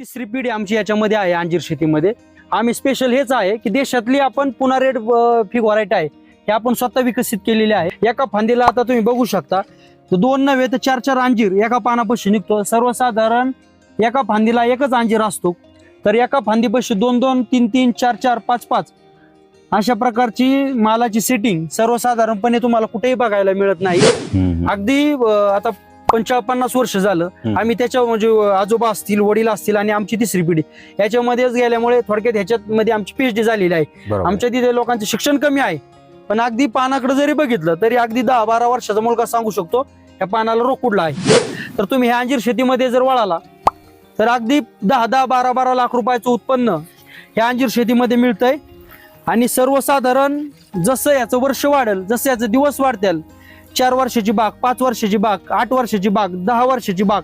तिसरी पिढी आमची याच्यामध्ये आहे अंजीर शेतीमध्ये. आम्ही स्पेशल हेच आहे की देशातली आपण पुन्हा रेड फिग व्हरायटी आहे. हे आपण स्वतः विकसित केलेले आहे. एका फांदीला आता तुम्ही बघू शकता. दोन नव्हे तर चार चार अंजीर एका पानापाशी निघतो. सर्वसाधारण एका फांदीला एकच अंजीर असतो. तर एका फांदीपाशी दोन दोन तीन तीन चार चार पाच पाच. अशा प्रकारची मालाची सेटिंग सर्वसाधारणपणे तुम्हाला कुठेही बघायला मिळत नाही. अगदी आता पंचावन्न पन्नास वर्ष झालं. आम्ही त्याच्या म्हणजे आजोबा असतील वडील असतील आणि आमची तिसरी पिढी. याच्यामध्येच गेल्यामुळे थोडक्यात ह्याच्यात मध्ये आमची पीएचडी झालेली आहे. आमच्या तिथे लोकांचं शिक्षण कमी आहे. पण अगदी पानाकडे जरी बघितलं तरी अगदी दहा बारा वर्षाचा मुलगा सांगू शकतो या पानाला रोग कुठला आहे. तर तुम्ही ह्या अंजीर शेतीमध्ये जर वळाला तर अगदी दहा दहा बारा बारा लाख रुपयाचं उत्पन्न ह्या अंजीर शेतीमध्ये मिळतंय. आणि सर्वसाधारण जसं याचं वर्ष वाढेल जसं याचं दिवस वाढतील चार वर्षाची बाग पाच वर्षाची बाग आठ वर्षाची बाग दहा वर्षाची बाग.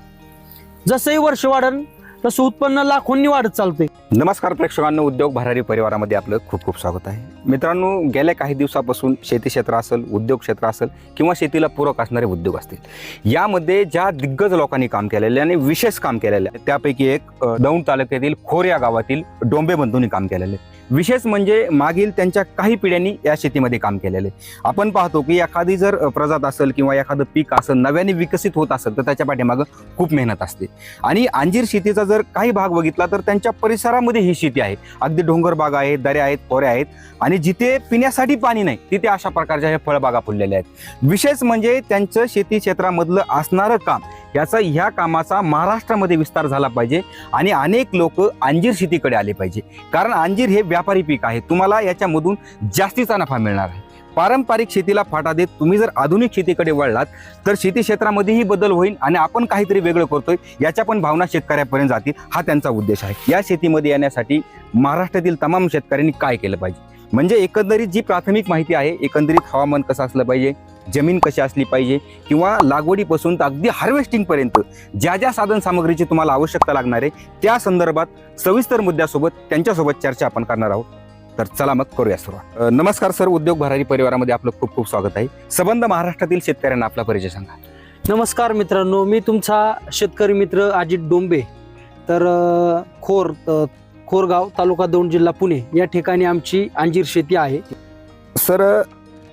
जसंही वर्ष वाढेल तसं उत्पन्न लाखोंनी वाढत चालतंय. नमस्कार प्रेक्षकांनो उद्योग भरारी परिवारामध्ये आपलं खूप खूप स्वागत आहे मित्रांनो गेल्या काही दिवसापासून शेती क्षेत्र असेल उद्योग क्षेत्र असेल किंवा शेतीला पूरक असणारे उद्योग असतील यामध्ये ज्या दिग्गज लोकांनी काम केलेले आणि विशेष काम केलेले आहे, त्यापैकी एक दौंड तालुक्यातील खोर या गावातील डोंबे बंधूंनी काम केलेले आहे. विशेष म्हणजे मागील त्यांच्या काही पिढ्यांनी या शेतीमध्ये काम केलेले आहे. आपण पाहतो की एखादी जर प्रजात असेल किंवा एखादं पीक असेल नव्याने विकसित होत असेल तर त्याच्या पाठीमागं खूप मेहनत असते आणि अंजीर शेतीचा जर काही भाग बघितला तर त्यांच्या परिसरात परिसरामध्ये ही शेती आहे. अगदी डोंगर बागा आहेत दऱ्या आहेत खोऱ्या आहेत आणि जिथे पिण्यासाठी पाणी नाही तिथे अशा प्रकारच्या हे फळबागा फुललेल्या आहेत. विशेष म्हणजे त्यांचं शेती क्षेत्रामधलं असणारं काम याचा ह्या कामाचा महाराष्ट्रामध्ये विस्तार झाला पाहिजे आणि अनेक लोक अंजीर शेतीकडे आले पाहिजे. कारण अंजीर हे व्यापारी पीक आहे. तुम्हाला याच्यामधून जास्तीचा नफा मिळणार आहे. पारंपरिक शेतीला फाटा देत तुम्ही जर आधुनिक शेतीकडे वळलात तर शेती क्षेत्रामध्येही बदल होईल आणि आपण काहीतरी वेगळं करतोय याच्या पण भावना शेतकऱ्यापर्यंत जातील हा त्यांचा उद्देश आहे. या शेतीमध्ये येण्यासाठी महाराष्ट्रातील तमाम शेतकऱ्यांनी काय केलं पाहिजे? म्हणजे एकंदरीत जी प्राथमिक माहिती आहे एकंदरीत हवामान कसं असलं पाहिजे जमीन कशी असली पाहिजे किंवा लागवडीपासून तर अगदी हार्वेस्टिंगपर्यंत ज्या ज्या साधन सामग्रीची तुम्हाला आवश्यकता लागणार आहे त्या संदर्भात सविस्तर मुद्द्यासोबत त्यांच्यासोबत चर्चा आपण करणार आहोत. तर चला मग करूया सुरुवात. नमस्कार सर उद्योग भरारी परिवारामध्ये आपलं खूप खूप स्वागत आहे. संबंध महाराष्ट्रातील शेतकऱ्यांना आपला परिचय सांगा. नमस्कार मित्रांनो मी तुमचा शेतकरी मित्र अजित डोंबे. तर खोर खोरगाव तालुका दौंड जिल्हा पुणे या ठिकाणी आमची अंजीर शेती आहे. सर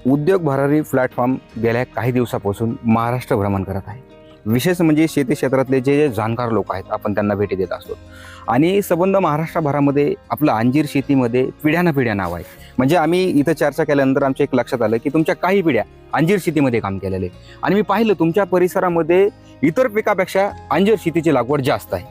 उद्योग भरारी प्लॅटफॉर्म गेल्या काही दिवसापासून महाराष्ट्र भ्रमण करत आहे. विशेष म्हणजे शेती क्षेत्रातले जे जे जाणकार लोक आहेत आपण त्यांना भेटी देत असतो. आणि संबंध महाराष्ट्रभरामध्ये आपलं अंजीर शेतीमध्ये पिढ्यानं पिढ्या नाव आहे. म्हणजे आम्ही इथं चर्चा केल्यानंतर आमच्या एक लक्षात आलं की तुमच्या काही पिढ्या अंजीर शेतीमध्ये काम केलेले आणि मी पाहिलं तुमच्या परिसरामध्ये इतर पिकापेक्षा अंजीर शेतीची लागवड जास्त आहे.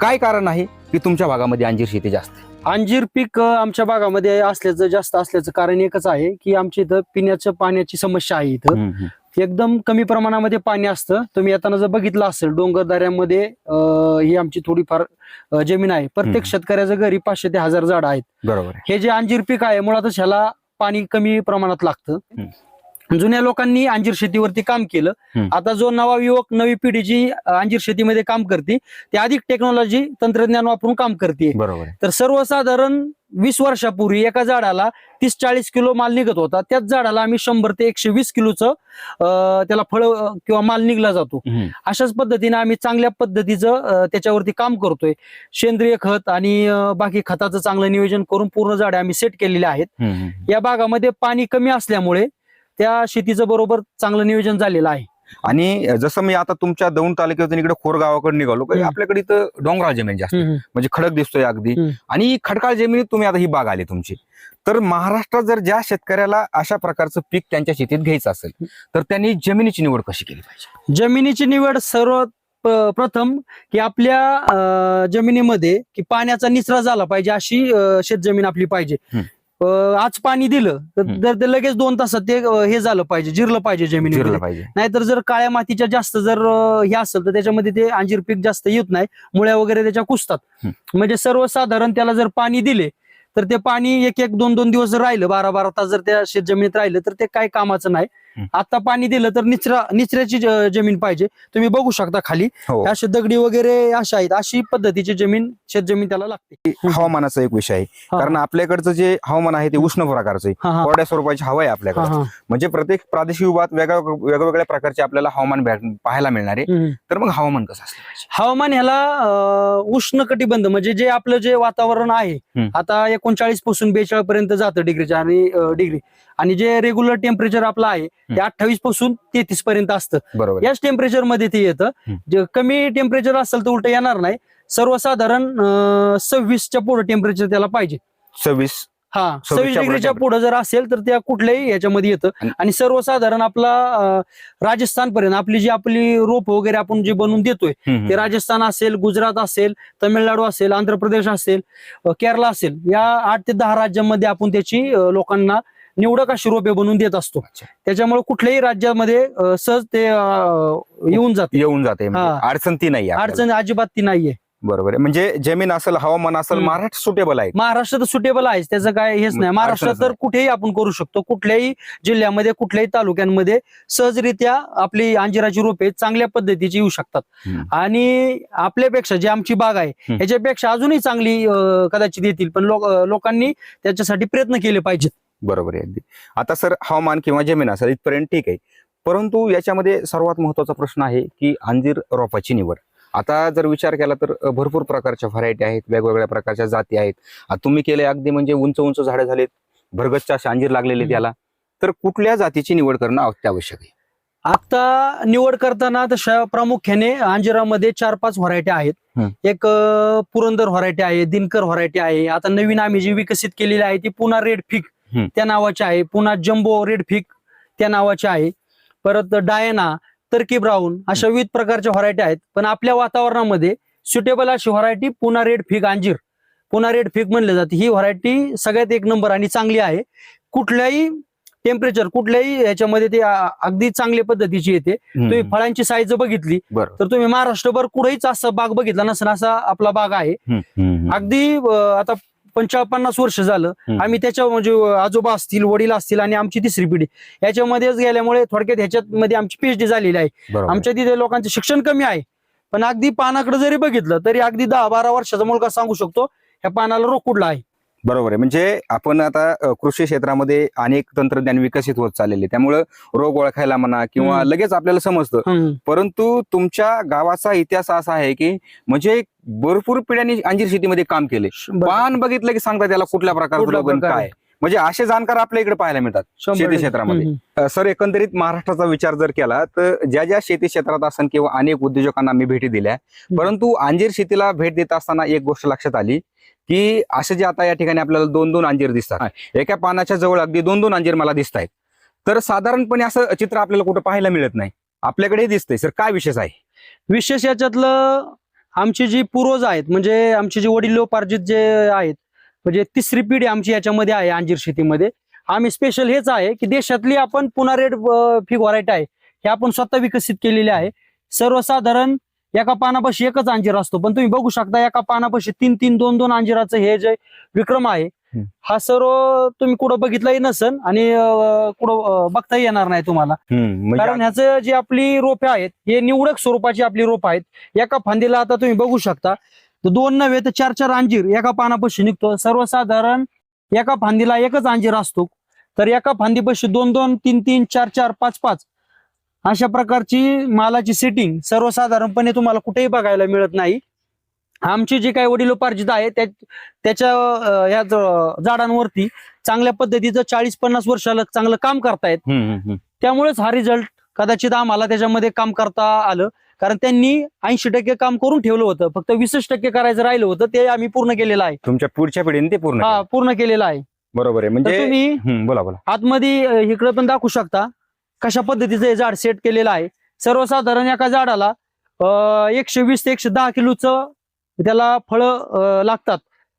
काय कारण आहे की तुमच्या भागामध्ये अंजीर शेती जास्त आहे? अंजीर पीक आमच्या भागामध्ये असल्याचं जास्त असल्याचं कारण एकच आहे की आमच्या इथं पिण्याच्या पाण्याची समस्या आहे इथं. एकदम कमी प्रमाणामध्ये पाणी असतं. तुम्ही येताना जर बघितलं असेल डोंगर दऱ्यामध्ये ही आमची थोडीफार जमीन आहे. प्रत्येक. शेतकऱ्याच्या घरी पाचशे ते हजार झाड आहेत. बरोबर हे जे अंजीर पीक आहे मुळातच ह्याला पाणी कमी प्रमाणात लागतं. जुन्या लोकांनी अंजीर शेतीवरती काम केलं. आता जो नवा युवक नवी पिढी जी अंजीर शेतीमध्ये काम करते ते अधिक टेक्नॉलॉजी तंत्रज्ञान वापरून काम करते. तर सर्वसाधारण वीस वर्षापूर्वी एका झाडाला तीस चाळीस किलो माल निघत होता. त्याच झाडाला आम्ही शंभर ते एकशे वीस किलोचं त्याला फळ किंवा माल निघला जातो. अशाच पद्धतीने आम्ही चांगल्या पद्धतीचं त्याच्यावरती काम करतोय. सेंद्रिय खत आणि बाकी खताचं चांगलं नियोजन करून पूर्ण झाडे आम्ही सेट केलेले आहेत. या भागामध्ये पाणी कमी असल्यामुळे त्या शेतीचं बरोबर चांगलं नियोजन झालेलं आहे. आणि जसं मी आता तुमच्या दौंड तालुक्यातून इकडे खोरगावाकडे निघालो. आपल्याकडे इथं डोंगराळ जमीन जास्त. म्हणजे खडक दिसतोय अगदी. आणि खडकाळ जमिनीत तुम्ही आता ही बाग आली तुमची तर महाराष्ट्रात जर ज्या शेतकऱ्याला अशा प्रकारचं पीक त्यांच्या शेतीत घ्यायचं असेल तर त्यांनी जमिनीची निवड कशी केली पाहिजे जमिनीची निवड सर्वात प- प्रथम की आपल्या जमिनीमध्ये की पाण्याचा निचरा झाला पाहिजे अशी शेतजमीन आपली पाहिजे आज पाणी दिलं तर ते लगेच दोन तासात ते हे झालं पाहिजे जिरलं पाहिजे जमिनीमध्ये पाहिजे नाहीतर जर काळ्या मातीच्या जास्त जर हे असेल तर त्याच्यामध्ये ते अंजीर पीक जास्त येत नाही मुळ्या वगैरे त्याच्या कुसतात. म्हणजे सर्वसाधारण त्याला जर पाणी दिले तर ते पाणी एक एक दोन दोन दिवस जर राहिलं बारा बारा तास जर त्या शेतजमिनीत राहिलं तर ते काय कामाचं नाही. आता पाणी दिलं तर निचरा निचऱ्याची जमीन पाहिजे. तुम्ही बघू शकता खाली. हो. अशी दगडी वगैरे अशा आहेत. अशी पद्धतीची जमीन शेत जमीन त्याला लागते. हवामानाचा एक विषय आहे. हा. कारण आपल्याकडचं जे हवामान आहे ते उष्ण प्रकारचं आहे. हा, हा. कोरड्या स्वरूपाची हवा आहे हा, आपल्याकडे. हा. म्हणजे प्रत्येक प्रादेशिक विभागात वेगळ्या वेगवेगळ्या प्रकारचे आपल्याला हवामान भेट- पाहायला मिळणार आहे. हम्म. तर मग हवामान कसं असलं पाहिजे? हवामान ह्याला अं, उष्ण कटिबंध म्हणजे जे आपलं जे वातावरण आहे. हम्म. आता एकोणचाळीसपासून बेचाळीस पर्यंत जातं डिग्रीच्या आणि डिग्री. आणि जे रेग्युलर टेम्परेचर आपलं आहे ते. अठ्ठावीसपासून तेहतीस पर्यंत असतं बरोबर. याच टेम्परेचरमध्ये ते येतं. जे कमी टेम्परेचर असेल तर उलट येणार नाही सर्वसाधारण सव्वीसच्या पुढे टेम्परेचर त्याला पाहिजे सव्वीस हा सव्वीस पुढे डिग्रीच्या. पुढे जर असेल तर त्या कुठल्याही याच्यामध्ये येतं आणि- सर्वसाधारण आपला राजस्थान पर्यंत आपली जी आपली रोप वगैरे आपण जे बनवून देतोय ते राजस्थान असेल गुजरात असेल तमिळनाडू असेल आंध्र प्रदेश असेल अ, केरळ असेल या आठ ते दहा राज्यांमध्ये आपण त्याची लोकांना निवडक अशी रोपे बनवून देत असतो. त्याच्यामुळे कुठल्याही राज्यामध्ये सहज ते येऊन जाते येऊन जाते. अडचण ती नाही आहे. अडचण अजिबात ती नाहीये बरोबर आहे म्हणजे जमीन असेल हवामान असेल. महाराष्ट्र सुटेबल आहे महाराष्ट्र तर सुटेबल आहेच त्याचं काय हेच नाही अडचणच तर. कुठेही आपण करू शकतो कुठल्याही जिल्ह्यामध्ये कुठल्याही तालुक्यांमध्ये सहजरित्या आपली अंजिराची रोपे चांगल्या पद्धतीची येऊ शकतात. आणि आपल्यापेक्षा जी आमची बाग आहे हम्म. ह्याच्यापेक्षा अजूनही चांगली कदाचित येतील पण लोकांनी त्याच्यासाठी प्रयत्न केले पाहिजेत बरोबर आहे अगदी. आता सर हवामान किंवा जमीन असेल इथपर्यंत ठीक आहे. परंतु याच्यामध्ये सर्वात महत्त्वाचा प्रश्न आहे की अंजीर रोपाची निवड. आता जर विचार केला तर भरपूर प्रकारच्या व्हरायटी आहेत वेगवेगळ्या प्रकारच्या जाती आहेत. तुम्ही केले अगदी म्हणजे उंच उंच झाडे झालेत भरगतच्या असे अंजीर लागलेले. त्याला तर कुठल्या जातीची निवड करणं अत्यावश्यक आहे? आता निवड करताना तशा प्रामुख्याने अंजिरामध्ये चार पाच व्हरायटी आहेत. एक पुरंदर व्हरायटी आहे दिनकर व्हरायटी आहे. आता नवीन आम्ही जी विकसित केलेली आहे ती पुन्हा रेड फिक. त्या नावाची आहे. पुन्हा जम्बो रेड फिक त्या नावाची आहे. परत डायना टर्की ब्राऊन अशा विविध प्रकारच्या व्हरायटी आहेत. पण आपल्या वातावरणामध्ये सुटेबल अशी व्हरायटी पुन्हा रेड फिक अंजीर. पुन्हा रेड फिक म्हणले जाते. ही व्हरायटी सगळ्यात एक नंबर आणि चांगली आहे. कुठल्याही टेम्परेचर कुठल्याही ह्याच्यामध्ये ते अगदी चांगल्या पद्धतीची येते. तुम्ही फळांची साईज बघितली तर तुम्ही महाराष्ट्रभर कुठेच असा बाग बघितला नसेल असा आपला बाग आहे. अगदी आता पंचावन्न पन्नास वर्ष झालं. आम्ही त्याच्या म्हणजे आजोबा असतील वडील असतील आणि आमची तिसरी पिढी. याच्यामध्येच गेल्यामुळे थोडक्यात ह्याच्यात मध्ये आमची पीएचडी झालेली आहे. आमच्या तिथे लोकांचं शिक्षण कमी आहे. पण अगदी पानाकडे जरी बघितलं तरी अगदी दहा बारा वर्षाचा मुलगा सांगू शकतो ह्या पानाला रोग कुठला आहे. बरोबर आहे म्हणजे आपण आता कृषी क्षेत्रामध्ये अनेक तंत्रज्ञान विकसित होत चाललेले त्यामुळं रोग ओळखायला म्हणा किंवा. लगेच आपल्याला समजतं. परंतु तुमच्या गावाचा इतिहास असा आहे की म्हणजे भरपूर पिढ्यांनी अंजीर शेतीमध्ये काम केले. पान बघितलं की सांगता त्याला कुठल्या प्रकारचं. काय म्हणजे असे जाणकार आपल्या इकडे पाहायला मिळतात शेती. क्षेत्रामध्ये. सर एकंदरीत महाराष्ट्राचा विचार जर केला तर ज्या ज्या शेती क्षेत्रात असन किंवा अनेक उद्योजकांना मी भेटी दिल्या परंतु अंजीर शेतीला भेट देत असताना एक गोष्ट लक्षात आली की असे जे आता या ठिकाणी आपल्याला दोन दोन अंजीर दिसतात. एका पानाच्या जवळ अगदी दोन दोन अंजीर मला दिसत आहेत तर साधारणपणे असं चित्र आपल्याला कुठं पाहायला मिळत नाही. आपल्याकडे दिसतंय. सर काय विशेष आहे? विशेष याच्यातलं आमची जी पूर्वज आहेत म्हणजे आमचे जे वडिलोपार्जित जे आहेत म्हणजे तिसरी पिढी आमची याच्यामध्ये आहे अंजीर शेतीमध्ये. आम्ही स्पेशल हेच आहे की देशातली आपण पुन्हा रेड फिग व्हरायटी आहे हे आपण स्वतः विकसित केलेले आहे. सर्वसाधारण एका पानापाशी एकच अंजीर असतो. पण तुम्ही बघू शकता एका पानापाशी तीन तीन दोन दोन अंजिराचं हे जे विक्रम आहे. हा सर्व तुम्ही कुठं बघितलाही नसन आणि कुठं बघताही येणार नाही तुम्हाला. म्हणजे कारण ह्याचं जी आपली रोपे आहेत हे निवडक स्वरूपाची आपली रोप आहेत. एका फांदीला आता तुम्ही बघू शकता तर दोन नव्हे तर चार चार अंजीर एका पानापाशी निघतो. सर्वसाधारण एका फांदीला एकच अंजीर असतो. तर एका फांदीपाशी दोन दोन तीन तीन चार चार पाच पाच अशा प्रकारची मालाची सेटिंग सर्वसाधारणपणे तुम्हाला कुठेही बघायला मिळत नाही. आमची जी काही वडिलोपार्जित आहे त्या त्याच्या अं, या ज- झाडांवरती चांगल्या पद्धतीचं चाळीस पन्नास वर्षाला चांगलं काम करतायत. त्यामुळेच हा रिझल्ट कदाचित आम्हाला त्याच्यामध्ये काम करता आलं. कारण त्यांनी ऐंशी टक्के काम करून ठेवलं होतं. फक्त वीसच टक्के करायचं राहिलं होतं ते आम्ही पूर्ण केलेलं आहे. तुमच्या पुढच्या पिढीने ते पूर्ण हा. पूर्ण केलेलं आहे. बरोबर आहे. म्हणजे तुम्ही बोला बोला. आतमध्ये इकडे पण दाखवू शकता. कशा पद्धतीचं हे झाड सेट केलेलं आहे? सर्वसाधारण एका झाडाला एकशे वीस ते एकशे दहा किलोचं त्याला फळ लागतात.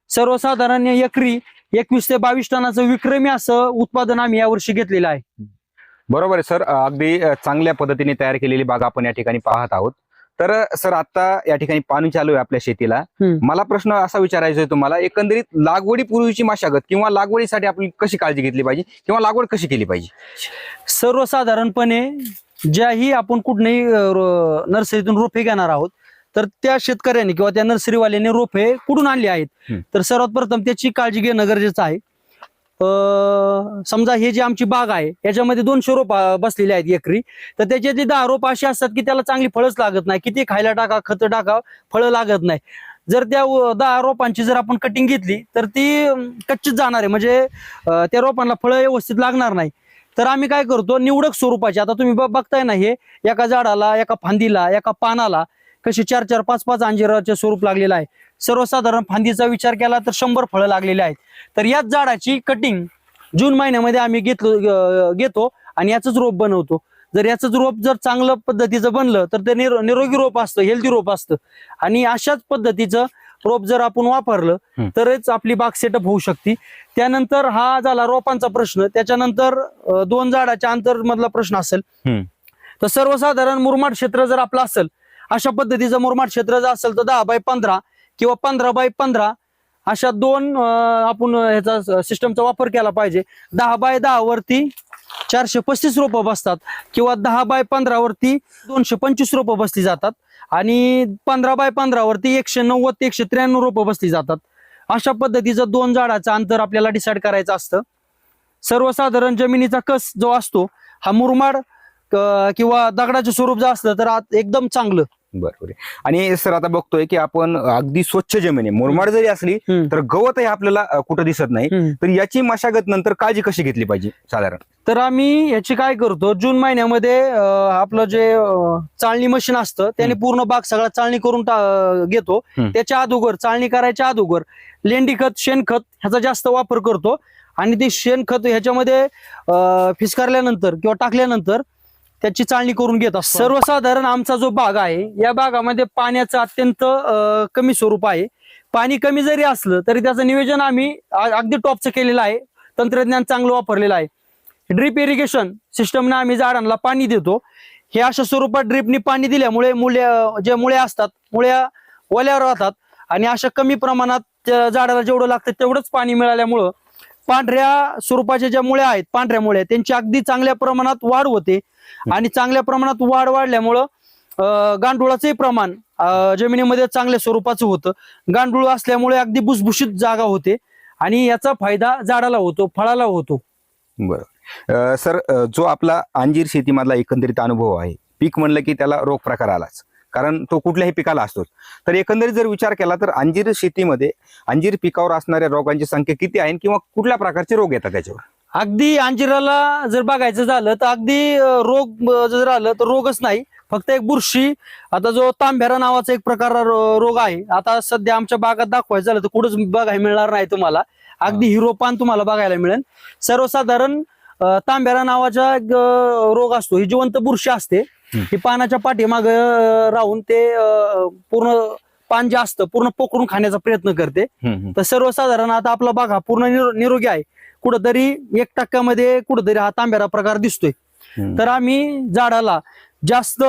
सर्वसाधारण एकरी एकवीस ते बावीस टनाचं विक्रमी असं उत्पादन आम्ही यावर्षी घेतलेलं आहे. बरोबर आहे सर. अगदी चांगल्या पद्धतीने तयार केलेली बाग आपण या ठिकाणी पाहत आहोत. तर सर आता या ठिकाणी पाणी चालू आहे आपल्या शेतीला. मला प्रश्न असा विचारायचा आहे तुम्हाला एकंदरीत लागवडीपूर्वीची मशागत किंवा लागवडीसाठी आपली कशी काळजी घेतली पाहिजे किंवा लागवड कशी केली पाहिजे सर्वसाधारणपणे ज्याही आपण कुठल्याही नर्सरीतून रोपे घेणार आहोत तर त्या शेतकऱ्यांनी किंवा त्या नर्सरीवाल्याने रोपे कुठून आणली आहेत. तर सर्वात प्रथम त्याची काळजी घेणं गरजेचं आहे समजा हे जे आमची बाग आहे याच्यामध्ये दोनशे रोप बसलेले आहेत एकरी. तर त्याचे जे दहा रोप अशी असतात की त्याला चांगली फळच लागत नाही. किती खायला टाका खत टाका फळं लागत नाही. जर त्या दहा रोपांची जर आपण कटिंग घेतली तर ती कच्चीच जाणार आहे. म्हणजे त्या रोपांना फळं व्यवस्थित लागणार नाही. तर आम्ही काय करतो निवडक स्वरूपाची आता तुम्ही ब- बघताय ना हे एका झाडाला एका फांदीला एका पानाला कसे चार चार पाच पाच अंजिराचे स्वरूप लागलेलं आहे. सर्वसाधारण फांदीचा विचार केला तर शंभर फळं लागलेली आहेत. तर याच झाडाची कटिंग जून महिन्यामध्ये आम्ही घेतलो घेतो आणि याच रोप बनवतो. जर याच रोप जर चांगलं पद्धतीचं बनलं तर ते निरो- निरोगी रोप असतं हेल्दी रोप असतं. आणि अशाच पद्धतीचं रोप जर आपण वापरलं. तरच आपली बाग सेटअप होऊ शकते. त्यानंतर हा झाला रोपांचा प्रश्न. त्याच्यानंतर दोन झाडाच्या अंतर मधला प्रश्न असेल. तर सर्वसाधारण मुरमाड क्षेत्र जर आपलं असेल अशा पद्धतीचं मुरमाड क्षेत्र जर असेल तर दहा बाय पंधरा किंवा पंधरा बाय पंधरा अशा दोन आपण ह्याचा सिस्टमचा वापर केला पाहिजे. दहा बाय दहा वरती चारशे पस्तीस रोपं बसतात किंवा दहा बाय पंधरा वरती दोनशे पंचवीस रोपं बसली जातात आणि पंधरा बाय पंधरा वरती एकशे नव्वद एकशे त्र्याण्णव रोपं बसली जातात. अशा पद्धतीचं दोन झाडाचं अंतर आपल्याला डिसाईड करायचं असतं. सर्वसाधारण जमिनीचा कस जो असतो हा मुरमाड किंवा दगडाचे स्वरूप जर असलं तर एकदम चांगलं. बरोबर. आणि सर आता बघतोय की आपण अगदी स्वच्छ जमीन आहे मुरमाड जरी असली. तर गवतही आपल्याला कुठं दिसत नाही. तर याची मशागत नंतर काळजी कशी घेतली पाहिजे साधारण तर आम्ही याची काय करतो जून महिन्यामध्ये आपलं जे अं, चाळणी मशीन असतं त्याने पूर्ण बाग सगळा चाळणी करून घेतो. त्याच्या अगोदर चाळणी करायच्या अगोदर लेंडी खत शेणखत ह्याचा जास्त वापर करतो आणि ते शेणखत ह्याच्यामध्ये फिसकारल्यानंतर किंवा टाकल्यानंतर त्याची चाळणी करून घेत असतो. सर्वसाधारण आमचा जो बाग आहे या बागामध्ये पाण्याचं अत्यंत कमी स्वरूप आहे. पाणी कमी जरी असलं तरी त्याचं नियोजन आम्ही अगदी टॉपचं केलेलं आहे. तंत्रज्ञान चांगलं वापरलेलं आहे. ड्रीप इरिगेशन सिस्टमने आम्ही झाडांना पाणी देतो. हे अशा स्वरूपात ड्रीपनी पाणी दिल्यामुळे मुळे जे मुळे असतात मुळ्या ओल्यावर राहतात आणि अशा कमी प्रमाणात त्या झाडाला जेवढं लागतं तेवढंच पाणी मिळाल्यामुळं पांढऱ्या स्वरूपाच्या ज्या मुळ्या आहेत पांढऱ्या मुळ्या त्यांची अगदी चांगल्या प्रमाणात वाढ होते. आणि चांगल्या प्रमाणात वाढ वाढल्यामुळं गांडुळाचंही प्रमाण जमिनीमध्ये चांगल्या स्वरूपाचं होतं. गांडूळ असल्यामुळे अगदी भुसभुशीत जागा होते आणि याचा फायदा झाडाला होतो फळाला होतो. अ, सर जो आपला अंजीर शेतीमधला एकंदरीत अनुभव आहे पीक म्हणलं की त्याला रोग प्रकार आलाच. कारण तो कुठल्याही पिकाला असतोच. तर एकंदरीत जर विचार केला तर अंजीर शेतीमध्ये अंजीर पिकावर असणाऱ्या रोगांची संख्या किती आहे किंवा कुठल्या प्रकारचे रोग येतात त्याच्यावर? अगदी अंजिराला जर बघायचं झालं तर अगदी रोग जर आलं तर रोगच नाही. फक्त एक बुरशी आता जो तांबेरा नावाचा एक प्रकार रोग आहे. आता सध्या आमच्या बागात दाखवायचं झालं तर कुठंच बघायला मिळणार नाही तुम्हाला. अगदी हिरो पान तुम्हाला बघायला मिळेल. सर्वसाधारण अं, तांबेरा नावाचा रोग असतो. ही जिवंत बुरशी असते. ही पानाच्या पाठीमाग राहून ते पूर्ण पान जे असतं पूर्ण पोकरून खाण्याचा प्रयत्न करते. तर सर्वसाधारण आता आपला बाग हा पूर्ण निरो- निरोगी आहे. कुठंतरी एक टक्क्यामध्ये कुठंतरी हा तांब्यारा प्रकार दिसतोय. तर आम्ही झाडाला जास्त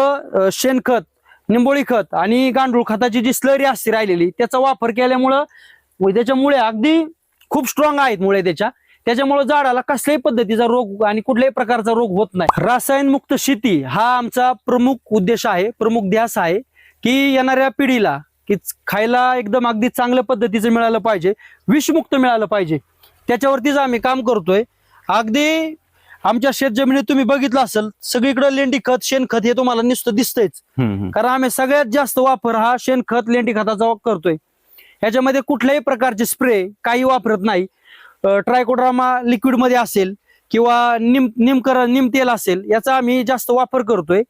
शेणखत निंबोळी खत आणि गांडूळ खताची जी स्लरी असते राहिलेली त्याचा वापर केल्यामुळं व त्याच्यामुळे अगदी खूप स्ट्रॉंग आहेत मुळे त्याच्या. त्याच्यामुळे झाडाला कसल्याही पद्धतीचा रोग आणि कुठल्याही प्रकारचा रोग होत नाही. रासायन मुक्त शेती हा आमचा प्रमुख उद्देश आहे प्रमुख ध्यास आहे की येणाऱ्या पिढीला की खायला एकदम अगदी चांगल्या पद्धतीचं मिळालं पाहिजे विषमुक्त मिळालं पाहिजे. त्याच्यावरतीच आम्ही काम करतोय. अगदी आमच्या शेतजमिनीत तुम्ही बघितलं असेल सगळीकडे लेंडी खत शेणखत हे तुम्हाला नुसतं दिसतंयच. कारण आम्ही सगळ्यात जास्त वापर हा शेणखत लेंडी खताचा वापर करतोय. ह्याच्यामध्ये कुठल्याही प्रकारचे स्प्रे काही वापरत नाही. ट्रायकोड्रामा लिक्विडमध्ये असेल किंवा निम निमकर निम तेल असेल याचा आम्ही जास्त वापर करतोय.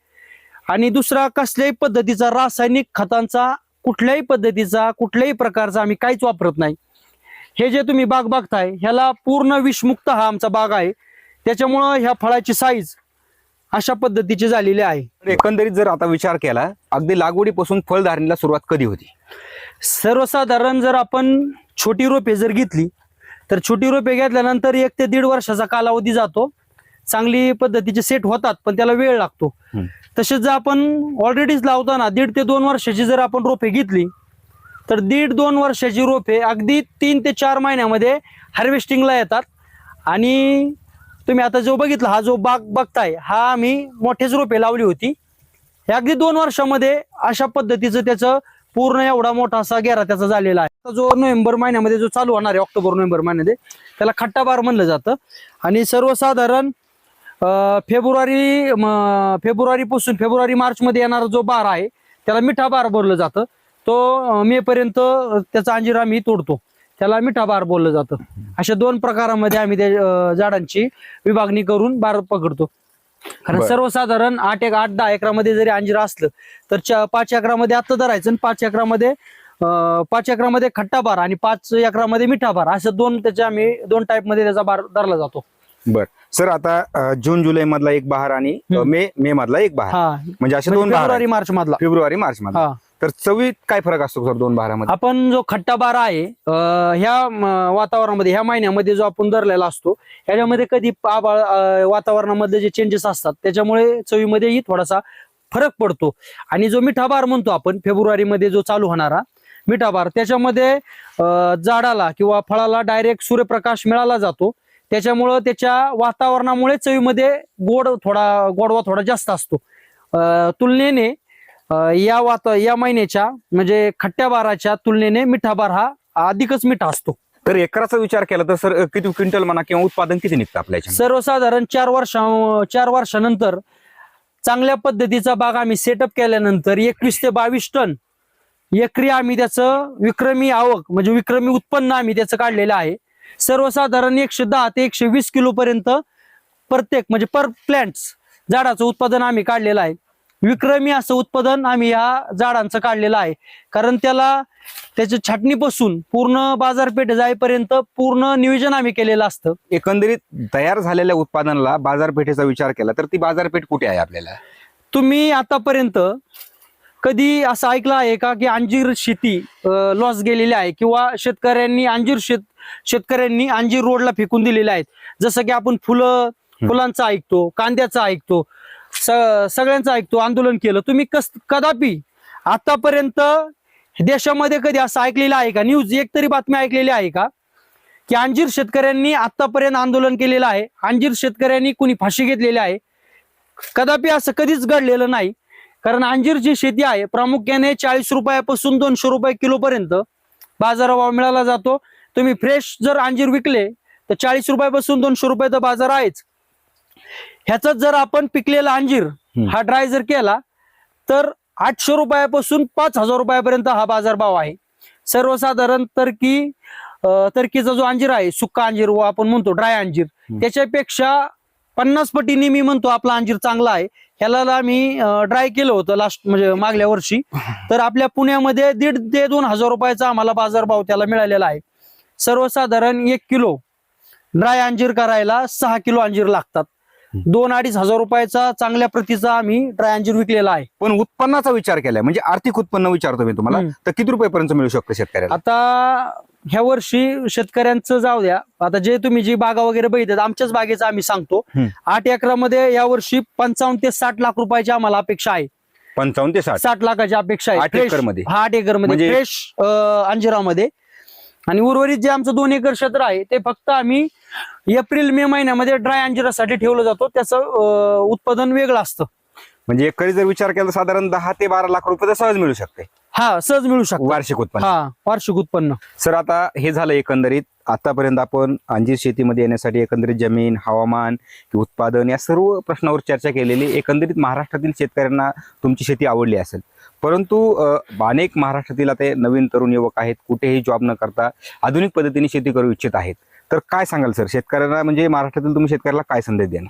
आणि दुसरा कसल्याही पद्धतीचा रासायनिक खतांचा कुठल्याही पद्धतीचा कुठल्याही प्रकारचा आम्ही काहीच वापरत नाही. हे जे तुम्ही बाग बघताय ह्याला पूर्ण विषमुक्त हा आमचा बाग आहे. त्याच्यामुळं ह्या फळाची साईज अशा पद्धतीची झालेली आहे. एकंदरीत जर आता विचार केला अगदी लागवडीपासून फळधारणीला सुरुवात कधी होती? सर्वसाधारण जर आपण छोटी रोपे जर घेतली तर छोटी रोपे घेतल्यानंतर एक ते दीड वर्षाचा कालावधी जातो. चांगली पद्धतीचे सेट होतात पण त्याला वेळ लागतो. तसेच जर आपण ऑलरेडीच लावताना दीड ते दोन वर्षाची जर आपण रोपे घेतली तर दीड दोन वर्षाची रोपे अगदी तीन ते चार महिन्यामध्ये हार्वेस्टिंगला येतात. आणि तुम्ही आता जो बघितला हा जो बाग बघताय हा आम्ही मोठेच रोपे लावली होती. हे अगदी दोन वर्षामध्ये अशा पद्धतीचं त्याचं पूर्ण एवढा मोठा असा गेरा त्याचा झालेला आहे. जो नोव्हेंबर महिन्यामध्ये जो चालू होणार आहे ऑक्टोबर नोव्हेंबर महिन्यामध्ये त्याला खट्टा बार म्हणलं जातं. आणि सर्वसाधारण फेब्रुवारी फेब्रुवारीपासून फेब्रुवारी मार्चमध्ये येणारा जो बार आहे त्याला मिठा बार बोललं जातं. तो मे पर्यंत त्याचा अंजीर आम्ही तोडतो. त्याला मिठा बार बोललं जातं. अशा दोन प्रकारामध्ये आम्ही त्या झाडांची विभागणी करून बार पकडतो. कारण. सर्वसाधारण आठ एक आठ दहा एकरामध्ये जरी अंजीर असलं तर पाच एकरामध्ये आत्ता धरायचं आणि पाच एकरामध्ये पाच एकरामध्ये खट्टा बार आणि पाच एकरामध्ये मिठा बार असं दोन त्याचे आम्ही दोन टाईपमध्ये त्याचा बार धरला जातो. बर. सर आता जून जुलै मधला एक बहार आणि. मे मे मधला एक बहार. म्हणजे असे म्हणजे दोन फेब्रुवारी. मार्च मधला फेब्रुवारी मार्च मध्ये हा. तर चवीत काय फरक असतो सर दोन बारामध्ये? आपण जो खट्टा बारा आहे अं, ह्या म, वातावरणामध्ये ह्या महिन्यामध्ये जो आपण धरलेला असतो ह्याच्यामध्ये कधी आबाळ अं, वातावरणामधले जे चेंजेस असतात त्याच्यामुळे चवीमध्येही थोडासा फरक पडतो. आणि जो मिठा बार म्हणतो आपण फेब्रुवारीमध्ये जो चालू होणारा मिठा बार त्याच्यामध्ये अं, झाडाला किंवा फळाला डायरेक्ट सूर्यप्रकाश मिळाला जातो. त्याच्यामुळं त्याच्या वातावरणामुळे चवीमध्ये गोड थोडा गोडवा थोडा जास्त असतो. अं, तुलनेने या वाता या महिन्याच्या म्हणजे खट्ट्या बाराच्या तुलनेने मिठा बार हा अधिकच मिठा असतो. तर एकराचा विचार केला तर सर किती क्विंटल म्हणा किंवा उत्पादन किती निघतं आपल्या? सर्वसाधारण चार वर्षा चार वर्षानंतर चांगल्या पद्धतीचा बाग आम्ही सेटअप केल्यानंतर एकवीस ते बावीस टन एकरी आम्ही त्याचं विक्रमी आवक म्हणजे विक्रमी उत्पन्न आम्ही त्याचं काढलेलं आहे. सर्वसाधारण एकशे दहा ते एकशे वीस किलो पर्यंत प्रत्येक म्हणजे पर प्लॅन्ट्स झाडाचं उत्पादन आम्ही काढलेलं आहे. विक्रमी असं उत्पादन आम्ही या झाडांचं काढलेलं आहे. कारण त्याला त्याच्या छाटणीपासून पूर्ण बाजारपेठ जाईपर्यंत पूर्ण नियोजन आम्ही केलेलं असतं. एकंदरीत तयार झालेल्या उत्पादनाला बाजारपेठेचा विचार केला तर ती बाजारपेठ कुठे आहे आपल्याला? तुम्ही आतापर्यंत कधी असं ऐकलं आहे का की अंजीर शेती लॉस गेलेली आहे किंवा शेतकऱ्यांनी अंजीर शेत शेतकऱ्यांनी अंजीर रोडला फेकून दिलेले आहेत? जसं की आपण फुलं फुलांचं ऐकतो कांद्याचं ऐकतो. सगळ्यांचं ऐकतो आंदोलन केलं. तुम्ही कस कदापि आतापर्यंत देशामध्ये कधी असं ऐकलेलं आहे का? न्यूज एक तरी बातमी ऐकलेली आहे का? की अंजीर शेतकऱ्यांनी आतापर्यंत आंदोलन केलेलं आहे. अंजीर शेतकऱ्यांनी कुणी फाशी घेतलेली आहे. कदापि असं कधीच घडलेलं नाही. कारण अंजीर जी शेती आहे प्रामुख्याने चाळीस रुपयापासून दोनशे रुपये किलोपर्यंत बाजारभाव मिळाला जातो. तुम्ही फ्रेश जर अंजीर विकले तर चाळीस रुपयापासून दोनशे रुपये तर बाजार आहेच. ह्याच जर आपण पिकलेला अंजीर. हा ड्राय जर केला तर आठशे रुपयापासून पाच हजार रुपयापर्यंत हा बाजारभाव आहे. सर्वसाधारण तरकी तरकीचा जो अंजीर आहे सुक्का अंजीर व आपण म्हणतो ड्राय अंजीर. त्याच्यापेक्षा पन्नास पटीने मी म्हणतो आपला अंजीर चांगला आहे. ह्याला आम्ही ड्राय केलं होतं लास्ट म्हणजे मागल्या वर्षी. तर आपल्या पुण्यामध्ये दीड ते दोन हजार रुपयाचा आम्हाला बाजारभाव त्याला मिळालेला आहे. सर्वसाधारण एक किलो ड्राय अंजीर करायला सहा किलो अंजीर लागतात. दोन अडीच हजार रुपयाचा चांगल्या प्रतीचा आम्ही ड्राय अंजीर विकलेला आहे पण उत्पन्नाचा विचार केलाय म्हणजे आर्थिक उत्पन्न विचारतो मी तुम्हाला हम्म. तर किती रुपयापर्यंत मिळू शकतं शेतकऱ्याला आता ह्या वर्षी शेतकऱ्यांचं जाऊ द्या आता जे तुम्ही जी बागा वगैरे बघितलं आमच्याच बागेचं आम्ही सांगतो हम्म. आठ एकरामध्ये या वर्षी पंचावन्न ते साठ लाख रुपयाची आम्हाला अपेक्षा आहे पंचावन्न ते साठ साठ लाखाची अपेक्षा आहे आठ Fresh. एकरमध्ये? हा आठ एकरमध्ये म्हणजे- फ्रेश अंजिरामध्ये आणि उर्वरित जे आमचं दोन एकर क्षेत्र आहे ते फक्त आम्ही एप्रिल मे महिन्यामध्ये ड्राय अंजिरासाठी ठेवलं जातो. त्याचं उत्पादन वेगळं असतं. म्हणजे एकरी जर विचार केला तर साधारण दहा ते बारा लाख रुपये तर सहज मिळू शकते. हा सहज मिळू शकतो. वार्षिक उत्पन्न. हा वार्षिक उत्पन्न. सर आता हे झालं एकंदरीत. आतापर्यंत आपण अंजीर शेतीमध्ये येण्यासाठी एकंदरीत जमीन हवामान उत्पादन या सर्व प्रश्नावर चर्चा केलेली. एकंदरीत महाराष्ट्रातील शेतकऱ्यांना तुमची शेती आवडली असेल. परंतु अनेक महाराष्ट्रातील आता नवीन तरुण युवक आहेत कुठेही जॉब न करता आधुनिक पद्धतीने शेती करू इच्छित आहेत. तर काय सांगाल सर? शेतकऱ्यांना म्हणजे महाराष्ट्रातील तुम्ही शेतकऱ्याला काय संदेश द्याल?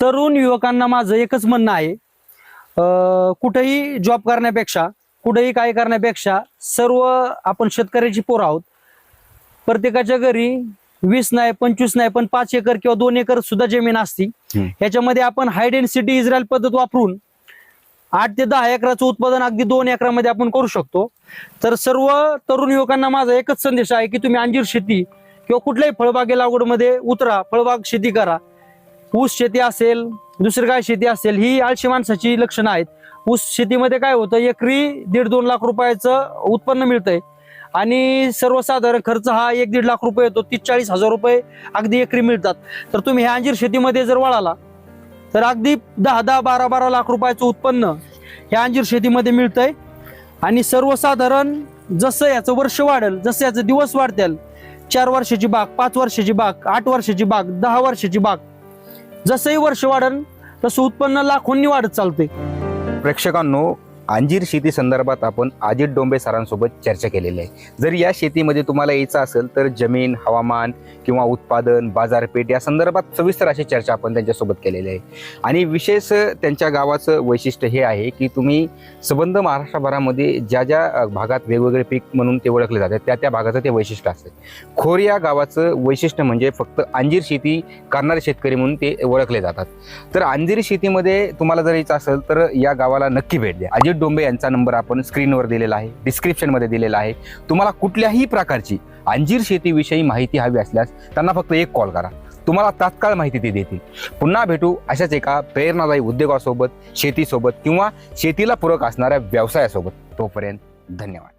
तरुण युवकांना माझं एकच म्हणणं आहे. अं, कुठेही जॉब करण्यापेक्षा कुठेही काय करण्यापेक्षा सर्व आपण शेतकऱ्याची पोर आहोत. प्रत्येकाच्या घरी वीस नाही पंचवीस नाही पण पाच एकर किंवा दोन एकर सुद्धा जमीन असती. हम्म. ह्याच्यामध्ये आपण हाय डेन्सिटी इस्रायल पद्धत वापरून आठ ते दहा एकराचं उत्पादन अगदी दोन एकरामध्ये आपण करू शकतो. तर सर्व तरुण युवकांना माझा एकच संदेश आहे की तुम्ही अंजीर शेती किंवा कुठल्याही फळबागे लागवडमध्ये उतरा फळबाग शेती करा. ऊस शेती असेल दुसरी काय शेती असेल ही आळशी माणसाची लक्षणं आहेत. ऊस शेतीमध्ये काय होतं एकरी दीड दोन लाख रुपयाचं उत्पन्न मिळतंय. आणि सर्वसाधारण खर्च हा एक दीड लाख रुपये येतो तीस चाळीस हजार रुपये अगदी एकरी मिळतात. तर तुम्ही ह्या अंजीर शेतीमध्ये जर वळाला तर अगदी दहा दहा बारा बारा लाख रुपयाचं उत्पन्न ह्या अंजीर शेतीमध्ये मिळतंय. आणि सर्वसाधारण जसं याचं वर्ष वाढेल जसं याचं दिवस वाढतील चार वर्षाची बाग पाच वर्षाची बाग आठ वर्षाची बाग दहा वर्षाची बाग. जसंही वर्ष वाढेल तसं उत्पन्न लाखोंनी वाढत चालते प्रेक्षकांनो अंजीर शेती संदर्भात आपण अजित डोंबे सरांसोबत चर्चा केलेली आहे. जर या शेतीमध्ये तुम्हाला यायचं असेल तर जमीन हवामान किंवा उत्पादन बाजारपेठ या संदर्भात सविस्तर अशी चर्चा आपण त्यांच्यासोबत केलेली आहे. आणि विशेष त्यांच्या गावाचं वैशिष्ट्य हे आहे की तुम्ही सबंध महाराष्ट्रभरामध्ये ज्या ज्या भागात वेगवेगळे पीक म्हणून ते ओळखले जातात त्या त्या भागाचं ते वैशिष्ट्य असतं. खोर या गावाचं वैशिष्ट्य म्हणजे फक्त अंजीर शेती करणारे शेतकरी म्हणून ते ओळखले जातात. तर अंजीर शेतीमध्ये तुम्हाला जर यायचं असेल तर या गावाला नक्की भेट द्या. अजित डोंबे यांचा नंबर आपण स्क्रीनवर दिलेला आहे डिस्क्रिप्शनमध्ये दिलेला आहे. तुम्हाला कुठल्याही प्रकारची अंजीर शेतीविषयी माहिती हवी असल्यास त्यांना फक्त एक कॉल करा. तुम्हाला तात्काळ माहिती ते देतील. पुन्हा भेटू अशाच एका प्रेरणादायी उद्योगासोबत शेतीसोबत किंवा शेतीला पूरक असणाऱ्या व्यवसायासोबत. तोपर्यंत धन्यवाद.